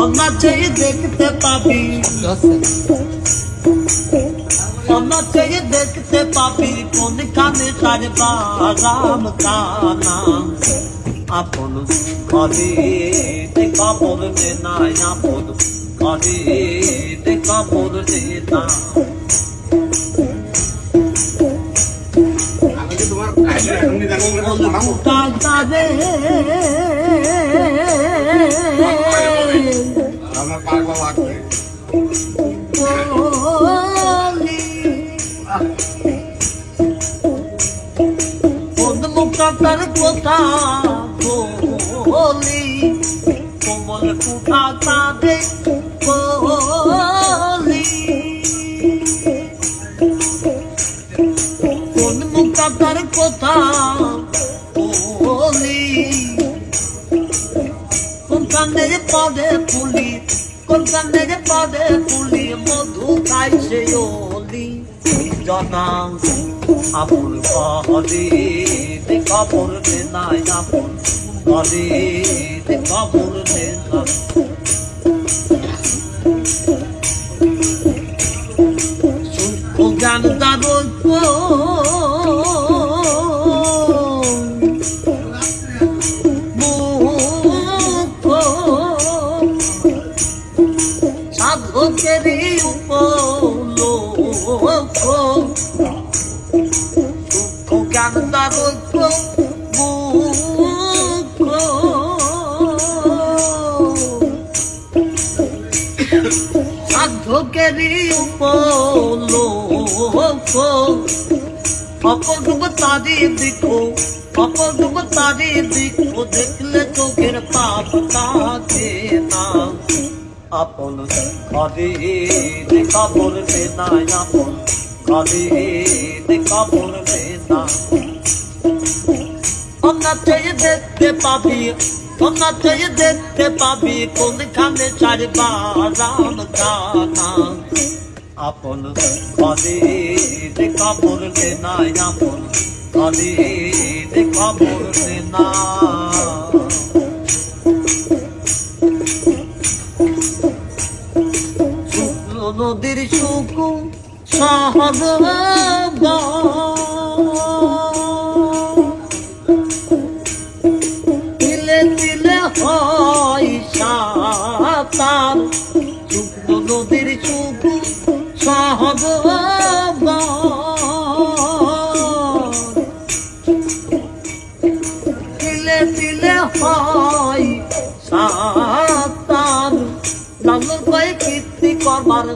অনাচেই দেখতে পাবি। অনাচেই দেখতে পাবি কোন কানে তার বারাম কানা আপন ঘরে খবর দে নাই আপন ঘরে খবর দে না তোমার আইডিয়া এখনই কথা বলি? কোমল কুঠা কাঁদে বলি। কোন মুখাতার কথা বলি? কোন কানের পদে ফুলি? কোন কানের পদে ফুলি? মধু খাইছে ওলি জনা কহরে খবর নে নাই আপন। ঘরে খবর নে না ও গান দারুণ সাধকেরই উপলোক দুঃখ জ্ঞান দারুক সাধকেরই উপলোক অপরূপ তারি দেখো অপরূপ তারি দেখো দেখলে চোখের পাপ কাকে না আপন ঘরে দেখা বলবে না আপন ঘরে দেখা বলবে না অন্য চেয়ে দেখতে পাবি? অন্য চেয়ে দেখতে পাবি? কোনখানে চারবা রাম গানা আপন ঘরে দেখা বলবে না আপন ঘরে দেখা বলবে না শুক্ল নদীর সুখ সহজ সুখ সহজ তিলে তিলে হয় সাতার। লালন পায়ে কীর্তি করবার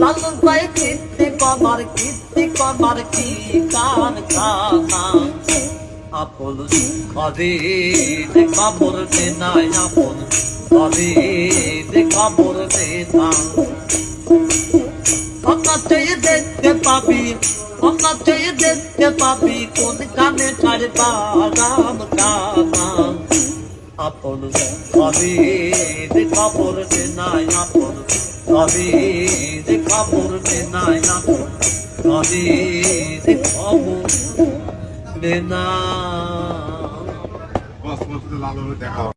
লালন পায়ে কীর্তি করবার কীর্তি করবার কি কার কানা? আপন ঘরে দেখা বলতে নাই আপন ঘরে দেখা বলতে না পাবি? অকাচে দেখতে পাবি। কোন কানে ছাড়বা রাম কানা আপন ঘরে দেখা বলতে নাই আপন। ঘরে দেখা বলতে নাই আপন। দেখা বলতে না দেখা